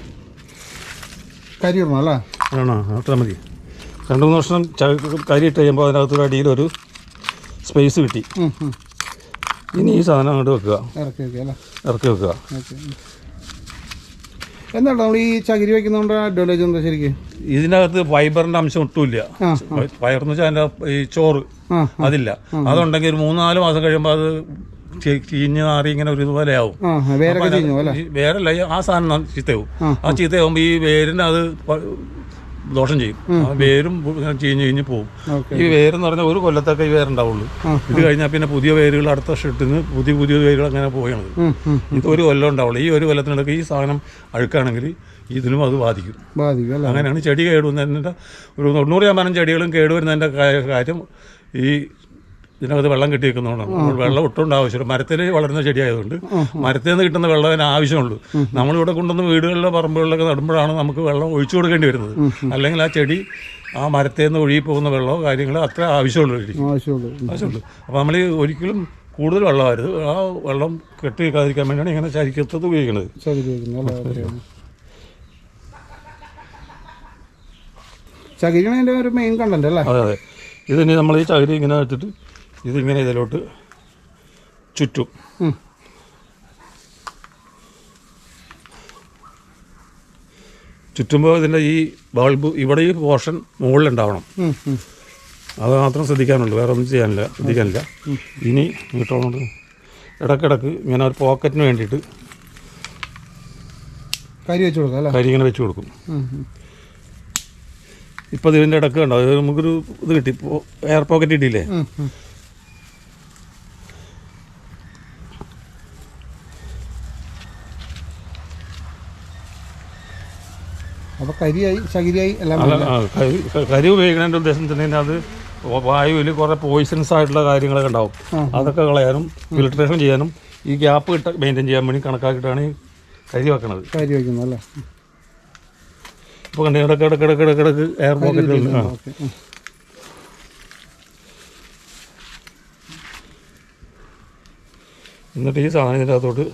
കരി അല്ലേ? ആണോ മതി. രണ്ട് മൂന്ന് വർഷം കരിയിട്ട് കഴിയുമ്പോൾ അതിനകത്ത് ഒരു അടിയിൽ ഒരു സ്പേസ് കിട്ടി. ഇനി ഈ സാധനം അങ്ങോട്ട് വെക്കുക. ഇറക്കി വെക്കുക ഇറക്കി വെക്കുക. എന്താണ് നമ്മൾ ഈ ചകിരി വെക്കുന്നതുകൊണ്ട് അഡ്വാന്റേജ് എന്താ ശരിക്കും? ഇതിനകത്ത് ഫൈബറിന്റെ അംശം ഒട്ടുമില്ല. ഫൈബർ എന്ന് വെച്ചാൽ അതിന്റെ ഈ ചോറ്. അതില്ല. അതുണ്ടെങ്കിൽ ഒരു മൂന്നാൽ മാസം കഴിയുമ്പോൾ അത് ചീഞ്ഞ് നാറി ഇങ്ങനെ ഒരു ഇതുപോലെ ആവും. വേരല്ല ആ സാധനം ചീത്തയാവും. ആ, ചീത്തയാവുമ്പോൾ ഈ വേരിന് അത് ദോഷം ചെയ്യും. ആ വേരും ചീഞ്ഞ് ചീഞ്ഞ് പോവും. ഓക്കെ. ഈ വേരെന്ന് പറഞ്ഞാൽ ഒരു കൊല്ലത്തൊക്കെ ഈ വേരുണ്ടാവുള്ളൂ. ഇത് കഴിഞ്ഞാൽ പിന്നെ പുതിയ വേരുകൾ അടുത്ത വർഷം നിന്ന് പുതിയ പുതിയ വേരുകൾ അങ്ങനെ പോവുകയാണ്. ഇത് ഒരു കൊല്ലം ഉണ്ടാവുള്ളൂ. ഈ ഒരു കൊല്ലത്തിനിടയ്ക്ക് ഈ സാധനം അഴുക്കാണെങ്കിൽ ഇതിനും അത് ബാധിക്കും. ബാധിക്കും അങ്ങനെയാണ് ചെടി കേടുവന്നതിന്റെ ഒരു തൊണ്ണൂറ് ശതമാനം ചെടികളും കേടുവരുന്നതിന്റെ കാര്യം ഈ ഇതിനകത്ത് വെള്ളം കിട്ടിയിരിക്കുന്നതുകൊണ്ടാണ് നമ്മൾ വെള്ളം ഒട്ടുകൊണ്ട് ആവശ്യമില്ല. മരത്തിൽ വളരുന്ന ചെടിയായതുകൊണ്ട് മരത്തിൽ നിന്ന് കിട്ടുന്ന വെള്ളം അതിന് ആവശ്യമുള്ളൂ. നമ്മളിവിടെ കൊണ്ടുവന്ന് വീടുകളിലെ പറമ്പുകളിലൊക്കെ നടുമ്പോഴാണ് നമുക്ക് വെള്ളം ഒഴിച്ചു കൊടുക്കേണ്ടി വരുന്നത്. അല്ലെങ്കിൽ ആ ചെടി ആ മരത്തിൽ നിന്ന് ഒഴുകി പോകുന്ന വെള്ളമോ കാര്യങ്ങളോ അത്ര ആവശ്യമുള്ളൂ ചെടി ആവശ്യമുള്ളൂ. ആവശ്യമുള്ളൂ. അപ്പോൾ നമ്മൾ ഒരിക്കലും കൂടുതൽ വെള്ളമായിരുന്നു ആ വെള്ളം കെട്ടി വെക്കാതിരിക്കാൻ വേണ്ടിയാണ് ഇങ്ങനെ ചരിക്കത്തത് ഉപയോഗിക്കുന്നത്. ചകിരി വെക്കുന്നു അല്ലേ ഓക്കെ. ചകിരിയാണ് അതിന്റെ ഒരു മെയിൻ കണ്ടന്റ് അല്ലേ? അതെ അതെ. ഇതിന് നമ്മൾ ഈ ചകിരി ഇങ്ങനെ വെച്ചിട്ട് ഇതിങ്ങനെ ഇതിലോട്ട് ചുറ്റും. ചുറ്റുമ്പോൾ ഇതിന്റെ ഈ ബൾബ് ഇവിടെ ഈ പോർഷൻ മുകളിലുണ്ടാവണം. അത് മാത്രം ശ്രദ്ധിക്കാനുള്ളൂ. വേറെ ഒന്നും ചെയ്യാനില്ല ശ്രദ്ധിക്കാനില്ല. ഇനി കിട്ടുന്നുണ്ട് ഇടക്കിടക്ക് ഇങ്ങനെ ഒരു പോക്കറ്റിന് വേണ്ടിയിട്ട് കരി വെച്ച് കൊടുക്കാം അല്ലേ? കരി ഇങ്ങനെ വെച്ച് കൊടുക്കും. ഇപ്പം ഇതിന്റെ ഇടയ്ക്ക് കണ്ടോ? നമുക്കൊരു ഇത് കിട്ടി. എയർ പോക്കറ്റ് കിട്ടിയില്ലേ? ഉം, ഉം. അപ്പൊ കരിയായി ചകിരിയായി എല്ലാം കരി- ഉപയോഗിക്കുന്നതിന്റെ ഉപയോഗിക്കുന്നതിന്റെ ഉദ്ദേശം തന്നെ അത് വായുവിൽ കുറേ പോയിസൺസ് ആയിട്ടുള്ള കാര്യങ്ങളൊക്കെ ഉണ്ടാവും. അതൊക്കെ കളയാനും ഫിൽട്രേഷൻ ചെയ്യാനും ഈ ഗ്യാപ്പ് കിട്ട മെയിന്റെയിൻ ചെയ്യാൻ വേണ്ടി കണക്കാക്കിയിട്ടാണ് ഈ കരി വെക്കണത്. കരി വെക്കുന്നത് അല്ലേ? ഇപ്പോൾ കണ്ടു ഇടയ്ക്ക് ഇടയ്ക്ക് ഇടയ്ക്ക് ഇടയ്ക്ക് ഇടയ്ക്ക് എയർ പോക്കറ്റുകൾ. എന്നിട്ട് ഈ സാധനം ഇതിന്റെ അകത്തോട്ട്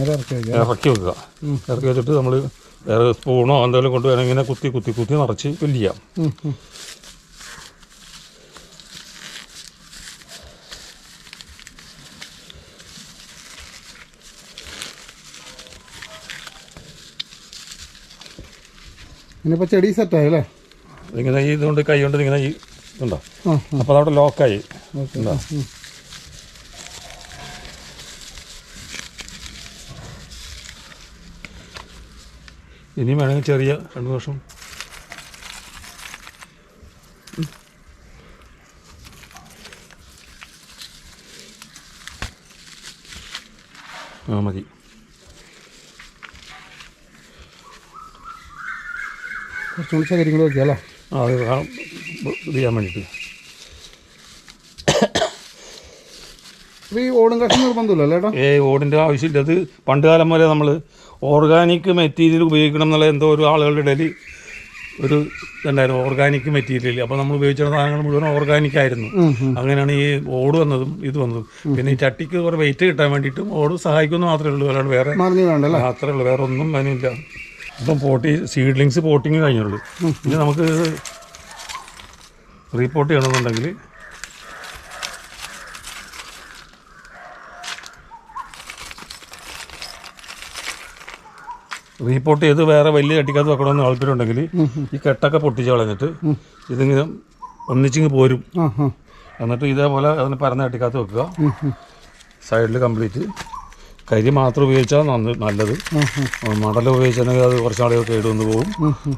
ഇറക്കി വെക്കുക ഇറക്കി വെച്ചിട്ട് നമ്മൾ വേറെ സ്പൂണോ എന്തെങ്കിലും കൊണ്ടുവരാൻ ഇങ്ങനെ കുത്തി കുത്തി കുത്തി നിറച്ച് ഉം. ഇനിയിപ്പോൾ ചെടി സെറ്റായി അല്ലേ ഇങ്ങനെ ഈ ഇതുകൊണ്ട് കൈ കൊണ്ട് ഇങ്ങനെ ഈ ഉണ്ടോ? അപ്പൊ അപ്പോൾ അതവിടെ ലോക്കായി ഉണ്ടോ? ഇനിയും വേണമെങ്കിൽ ചെറിയ രണ്ട് വർഷം. ആ മതി. കുറച്ചും കൂടി നോക്കിയാലോ ആ ഇത് ചെയ്യാൻ വേണ്ടിയിട്ട് അപ്പോൾ ഈ ഓടും കഷ്ണം നിർബന്ധമില്ല അല്ലേ ഏട്ടാ? ഏ ഓടിന്റെ ആവശ്യമില്ല. അത് പണ്ട് കാലം വരെ നമ്മൾ ഓർഗാനിക് മെറ്റീരിയൽ ഉപയോഗിക്കണം എന്നുള്ള എന്തോ ഒരു ആളുകളുടെ ഇടയിൽ ഒരു ഇതുണ്ടായിരുന്നു ഓർഗാനിക് മെറ്റീരിയൽ അപ്പോൾ നമ്മൾ ഉപയോഗിച്ച സാധനങ്ങൾ മുഴുവൻ ഓർഗാനിക് ആയിരുന്നു. അങ്ങനെയാണ് ഈ ഓട് വന്നതും ഇത് വന്നതും. പിന്നെ ഈ ചട്ടിക്ക് കുറേ വെയിറ്റ് കിട്ടാൻ വേണ്ടിയിട്ടും ഓട് സഹായിക്കുമെന്ന് മാത്രമേ ഉള്ളൂ. അല്ലാണ്ട് വേറെ മാത്രമേ ഉള്ളൂ. വേറെ ഒന്നും അതിനില്ല. ഇപ്പം പോട്ടി സീഡ്ലിങ്സ് പോട്ടിങ് കഴിഞ്ഞുള്ളൂ. പിന്നെ നമുക്ക് റീപോർട്ട് ചെയ്യണമെന്നുണ്ടെങ്കിൽ റീപോർട്ട് ചെയ്ത് വേറെ വലിയ കെട്ടിക്കാത്ത വെക്കണമെന്ന് താല്പര്യമുണ്ടെങ്കിൽ ഈ കെട്ടൊക്കെ പൊട്ടിച്ച് കളഞ്ഞിട്ട് ഇതിങ്ങനെ ഒന്നിച്ചിങ്ങ് പോരും. എന്നിട്ട് ഇതേപോലെ അതിന് പരന്ന കെട്ടിക്കകത്ത് വെക്കുക. സൈഡിൽ കംപ്ലീറ്റ്. കരി മാത്രം ഉപയോഗിച്ചാൽ നന്ന് നല്ലത്. മടൽ ഉപയോഗിച്ചിട്ടുണ്ടെങ്കിൽ അത് കുറച്ച് നാളെയൊക്കെ കേടുവന്ന് പോകും.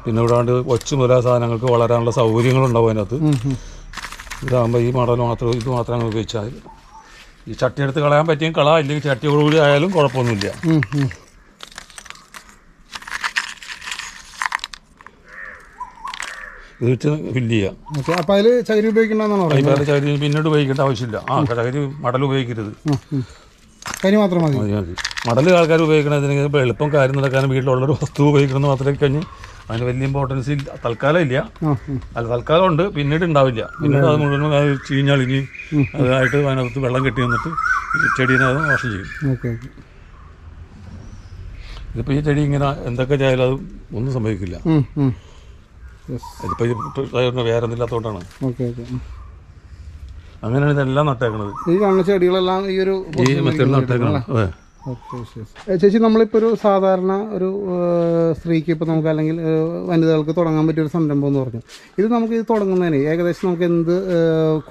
പിന്നെ ഇവിടാണ്ട് കൊച്ചു മുതലാ സാധനങ്ങൾക്ക് വളരാനുള്ള സൗകര്യങ്ങളുണ്ടാവും അതിനകത്ത്. ഇതാകുമ്പോൾ ഈ മടൽ മാത്രം ഇത് മാത്രം അങ്ങ് ഉപയോഗിച്ചാൽ ഈ ചട്ടി എടുത്ത് കളയാൻ പറ്റിയും കള. ഇല്ലെങ്കിൽ ചട്ടിയോടുകൂടി ആയാലും കുഴപ്പമൊന്നുമില്ല ഉം, ഉം. ഇത് വെച്ച് ഫില്ല് ചെയ്യാം. ഓക്കെ അപ്പോൾ അതിൽ ചകിരി ഉപയോഗിക്കണ്ടെന്നാണ് പറയുന്നത്? വേറെ ചകിരി പിന്നീട് ഉപയോഗിക്കേണ്ട ആവശ്യമില്ല. ആ ചകിരി മടൽ ഉപയോഗിക്കരുത്. കരി മാത്രം മതി. മതി മതി. മടൽ ആൾക്കാർ ഉപയോഗിക്കണതിന് ഇപ്പോൾ എളുപ്പം കാര്യം നടക്കാനും വീട്ടിലുള്ളൊരു വസ്തു ഉപയോഗിക്കണമെന്ന് മാത്രമേ കഴിഞ്ഞ്. അതിന് വലിയ ഇമ്പോർട്ടൻസ് ഇല്ല. തൽക്കാലം ഇല്ല. ആ ഉം. അല്ല തൽക്കാലം ഉണ്ട്. പിന്നീട് ഉണ്ടാവില്ല. പിന്നീട് അത് മുഴുവൻ അത് ചീഞ്ഞളിഞ്ഞ് അതായിട്ട് അതിനകത്ത് വെള്ളം കെട്ടി വന്നിട്ട് ഈ ചെടീനെ അത് മോശം ചെയ്യും. ഓക്കെ. ഓക്കെ ഇതിപ്പോൾ ഈ ചെടി ഇങ്ങനെ എന്തൊക്കെ ചെയ്താലും അത് ഒന്നും സംഭവിക്കില്ല. ഉം, ഉം. ഇതിപ്പോൾ വേറെ ഒന്നില്ലാത്തതുകൊണ്ടാണ് ഓക്കെ ഓക്കെ അങ്ങനെയാണ് ഇതെല്ലാം നട്ടേക്കണത്. ഈ കാണുന്ന ചെടികളെല്ലാം ഈ ഒരു ഈ മറ്റുള്ള നട്ടേക്കണം ചേച്ചി നമ്മളിപ്പോൾ ഒരു സാധാരണ ഒരു സ്ത്രീക്ക് ഇപ്പോൾ നമുക്ക് അല്ലെങ്കിൽ വനിതകൾക്ക് തുടങ്ങാൻ പറ്റിയ ഒരു സംരംഭം എന്ന് പറഞ്ഞു. ഇത് നമുക്ക് ഇത് തുടങ്ങുന്നതിന് ഏകദേശം നമുക്ക് എന്ത്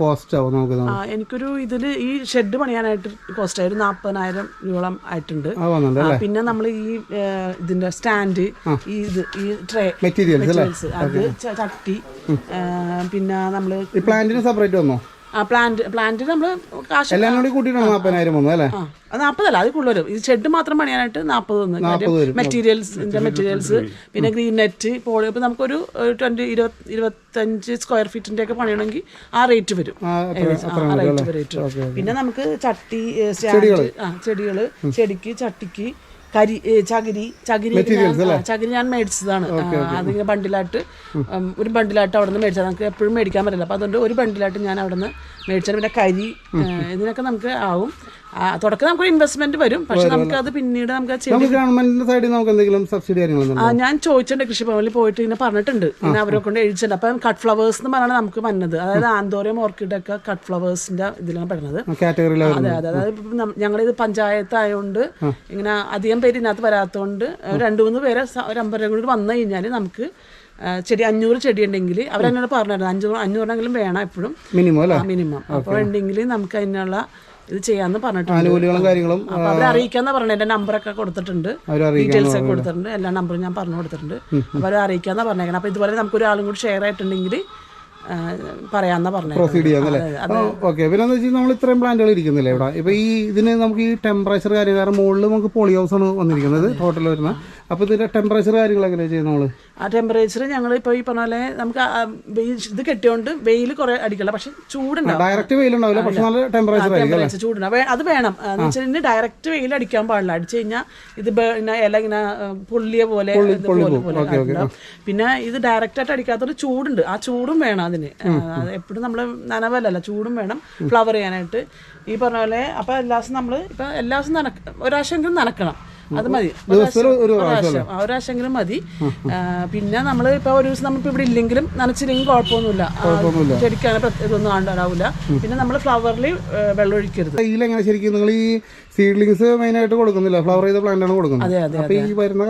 കോസ്റ്റ് ആവും നമുക്ക് എനിക്കൊരു ഇതിൽ ഈ ഷെഡ് പണിയാനായിട്ട് കോസ്റ്റ് ആയി ഒരു നാൽപ്പതിനായിരം രൂപ ആയിട്ടുണ്ട്. പിന്നെ നമ്മൾ ഈ ഇതിന്റെ സ്റ്റാൻഡ് ഈ ഇത് ഈ ട്രേ മെറ്റീരിയൽസ് അല്ലേ? അത് ചട്ടി പിന്നെ നമ്മൾ ഈ പ്ലാന്റിന് സെപ്പറേറ്റ് വന്നോ? പ്ലാന്റ് പ്ലാന്റ് നമ്മൾ കാശ് എല്ലാം കൂടി കൂട്ടിയിട്ടാണ് നാൽപ്പതിനായിരം വന്നത് അല്ലേ? ആ അത് നാൽപ്പതല്ല അത് കൂടുതൽ വരും. ഈ ഷെഡ് മാത്രം പണിയാനായിട്ട് നാൽപ്പത് വന്നു മെറ്റീരിയൽസിന്റെ മെറ്റീരിയൽസ് പിന്നെ ഗ്രീൻ നെറ്റ് പോളി. ഇപ്പൊ നമുക്കൊരു ട്വന്റി ഇരുപത് ഇരുപത്തഞ്ച് സ്ക്വയർ ഫീറ്റിന്റെ ഒക്കെ പണിയണമെങ്കിൽ ആ റേറ്റ് വരും. ആ, റേറ്റ് റേറ്റ് പിന്നെ നമുക്ക് ചട്ടി സ്റ്റാൻഡ് ചെടികൾ. ചെടിക്ക് ചട്ടിക്ക് കരി ചകിരി ചകിരി ചകിരി ഞാൻ മേടിച്ചതാണ്. അതിങ്ങനെ ബണ്ടിലായിട്ട് ഒരു ബണ്ടിലായിട്ട് അവിടെ നിന്ന് മേടിച്ചത് നമുക്ക് എപ്പോഴും മേടിക്കാൻ പറ്റില്ല. അപ്പോൾ അതുകൊണ്ട് ഒരു ബണ്ടിലായിട്ട് ഞാൻ അവിടെ നിന്ന് മേടിച്ചത് പിന്നെ കരി ഇതിനൊക്കെ നമുക്ക് ആവും. തുടക്കം നമുക്ക് ഇൻവെസ്റ്റ്മെന്റ് വരും. പക്ഷെ നമുക്ക് അത് പിന്നീട് നമുക്ക് ഗവൺമെന്റിന്റെ സൈഡിൽ നമുക്ക് എന്തെങ്കിലും സബ്സിഡി കാര്യങ്ങളുണ്ടോ ഞാൻ ചോദിച്ചിട്ടുണ്ട് കൃഷിഭവനിൽ പോയിട്ട് ഇങ്ങനെ പറഞ്ഞിട്ടുണ്ട്. ഇങ്ങനെ അവരെ കൊണ്ട് എഴുതിച്ചിട്ടുണ്ട് അപ്പം കട്ട് ഫ്ലവേഴ്സ് എന്ന് പറഞ്ഞാണ് നമുക്ക് വന്നത്. അതായത് ആന്തോറിയം ഓർക്കിഡ് ഒക്കെ കട്ട് ഫ്ലവേഴ്സിന്റെ ഇതിലാണ് പെടുന്നത്. അതെ അതെ. അതായത് ഞങ്ങളിത് പഞ്ചായത്ത് ആയതുകൊണ്ട് ഇങ്ങനെ അധികം പേര് ഇതിനകത്ത് വരാത്തതുകൊണ്ട് രണ്ടു രണ്ട് മൂന്ന് പേരെ ഒരു അമ്പത് കൂടി വന്നു കഴിഞ്ഞാൽ നമുക്ക് ചെടി അഞ്ഞൂറ് ചെടി ഉണ്ടെങ്കിൽ അവരെന്നോട് പറഞ്ഞിരുന്നു അഞ്ഞൂറ് അഞ്ഞൂറെങ്കിലും വേണം എപ്പോഴും. Minimum minimum. അപ്പോൾ ഉണ്ടെങ്കിൽ നമുക്ക് അതിനുള്ള ഇത് ചെയ്യാന്ന് പറഞ്ഞിട്ടുണ്ട്. കാര്യങ്ങളും അവരെ അറിയിക്കാന്ന് പറഞ്ഞു എന്റെ നമ്പറൊക്കെ കൊടുത്തിട്ടുണ്ട്. ഡീറ്റെയിൽസ് ഒക്കെ കൊടുത്തിട്ടുണ്ട്. എല്ലാ നമ്പറും ഞാൻ പറഞ്ഞു കൊടുത്തിട്ടുണ്ട്. അപ്പൊ അവരെ അറിയിക്കാന്ന് പറഞ്ഞേക്കണം. അപ്പൊ ഇതുപോലെ നമുക്ക് ഒരാളും കൂടി ഷെയർ ആയിട്ടുണ്ടെങ്കിൽ പറയാന്നാ പറഞ്ഞത് പ്രൊസീഡ് ചെയ്യാന്നല്ലേ ഓക്കെ പിന്നെ എന്താ വെച്ചാൽ നമ്മൾ ഇത്രയും പ്ലാന്റുകൾ ഇരിക്കുന്നില്ലേ ഇവിടെ? ഇപ്പൊ ഈ ഇതിന് നമുക്ക് ഈ ടെമ്പറേച്ചർ കാര്യം കാരണം മുകളിൽ നമുക്ക് പോളി ഹൗസ് ആണ് വന്നിരിക്കുന്നത് ടോട്ടൽ വരുന്ന. അപ്പൊ ഇതിന്റെ ടെമ്പറേച്ചർ കാര്യങ്ങൾ എങ്ങനെയാണ് ചെയ്യുന്നത് നമ്മൾ? ആ ടെമ്പറേച്ചർ ഞങ്ങൾ ഇപ്പോൾ ഈ പറഞ്ഞ പോലെ നമുക്ക് ഇത് കെട്ടിയോണ്ട് വെയിൽ കുറെ അടിക്കില്ല പക്ഷെ ചൂടുണ്ടാവും. ഡയറക്റ്റ് വെയിൽ ഉണ്ടാവില്ല പക്ഷെ നല്ല ടെമ്പറേച്ചർ ചൂടുണ്ടാവും. അത് വേണം. എന്ന് വെച്ചാൽ ഡയറക്റ്റ് വെയിൽ അടിക്കാൻ പാടില്ല. അടിച്ചു കഴിഞ്ഞാൽ ഇത് ഇല ഇങ്ങനെ പുള്ളിയ പോലെ പിന്നെ ഇത് ഡയറക്റ്റ് ആയിട്ട് അടിക്കാത്തൊരു ചൂടുണ്ട്. ആ ചൂടും വേണം അതിന്. എപ്പോഴും നമ്മൾ നനവല്ലല്ല ചൂടും വേണം. ഫ്ലവർ ചെയ്യാനായിട്ട്. ഈ പറഞ്ഞ പോലെ അപ്പൊ എല്ലാ ദിവസം നമ്മൾ ഇപ്പൊ എല്ലാ ദിവസം നനക്ക ഒരാഴ്ചയെങ്കിലും നനക്കണം. അത് മതി. ഒരാശെങ്കിലും മതി. പിന്നെ നമ്മൾ ഇപ്പൊ ഒരു ദിവസം നമ്മളിപ്പോ ഇവിടെ ഇല്ലെങ്കിലും നനച്ചില്ലെങ്കിൽ കുഴപ്പമൊന്നുമില്ല. ചെടിക്കാണ് ഇതൊന്നും ഉണ്ടാവില്ല പിന്നെ നമ്മൾ ഫ്ലവറിൽ വെള്ളം ഒഴിക്കരുത്. ശരിക്കും നിങ്ങൾ ഈ സീഡ്ലിങ്സ് മെയിൻ ആയിട്ട് കൊടുക്കുന്നില്ല. ഫ്ലവർ ചെയ്ത പ്ലാന്റ് ആണ് കൊടുക്കുന്നത്. അപ്പൊ ഈ വരുന്ന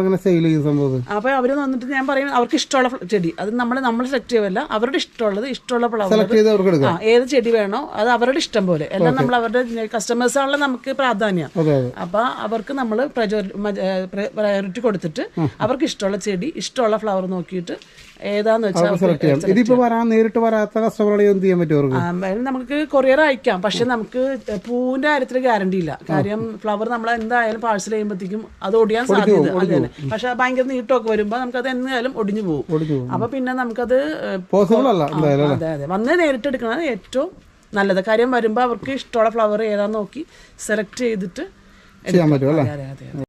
അങ്ങനെ സെയിൽ ചെയ്യും സംഭവം അപ്പൊ അവർ വന്നിട്ട് ഞാൻ പറയും അവർക്ക് ഇഷ്ടമുള്ള ചെടി. അത് നമ്മൾ നമ്മൾ സെലക്ട് ചെയ്യുമല്ല അവരുടെ ഇഷ്ടമുള്ളത് ഇഷ്ടമുള്ള ഫ്ലവർ സെലക്ട് ചെയ്ത് അവർക്ക് എടുക്കാം. ഏത് ചെടി വേണോ അത് അവരുടെ ഇഷ്ടം പോലെ. എല്ലാം നമ്മൾ അവരുടെ കസ്റ്റമേഴ്സ് ആണല്ലോ നമുക്ക് പ്രാധാന്യം. അപ്പൊ അവർക്ക് നമ്മൾ പ്രയോറിറ്റി കൊടുത്തിട്ട് അവർക്ക് ഇഷ്ടമുള്ള ചെടി ഇഷ്ടമുള്ള ഫ്ലവർ നോക്കിയിട്ട് ഏതാന്ന് വെച്ചാൽ ഇതിപ്പോ വരാൻ നേരിട്ട് വരാത്ത കസ്റ്റമറുകളെ എന്ത് ചെയ്യാൻ പറ്റും നമുക്ക് കൊറിയർ അയക്കാം. പക്ഷെ നമുക്ക് പൂവിന്റെ കാര്യത്തിൽ ഗ്യാരണ്ടി ഇല്ല. കാര്യം ഫ്ലവർ നമ്മൾ എന്തായാലും പാഴ്സൽ ചെയ്യുമ്പോഴത്തേക്കും അത് ഒടിയാൻ സാധ്യത പക്ഷെ ഭയങ്കര നീട്ടമൊക്കെ വരുമ്പോൾ നമുക്ക് അത് എന്തായാലും ഒടിഞ്ഞു പോകും. അപ്പൊ പിന്നെ നമുക്കത് അത് പോസിബിൾ അല്ല അതെ അതെ. വന്ന് നേരിട്ട് എടുക്കണത് ഏറ്റവും നല്ലത്. കാര്യം വരുമ്പോൾ അവർക്ക് ഇഷ്ടമുള്ള ഫ്ലവർ ഏതാന്ന് നോക്കി സെലക്ട് ചെയ്തിട്ട് ചെയ്യാൻ പറ്റും അല്ലേ?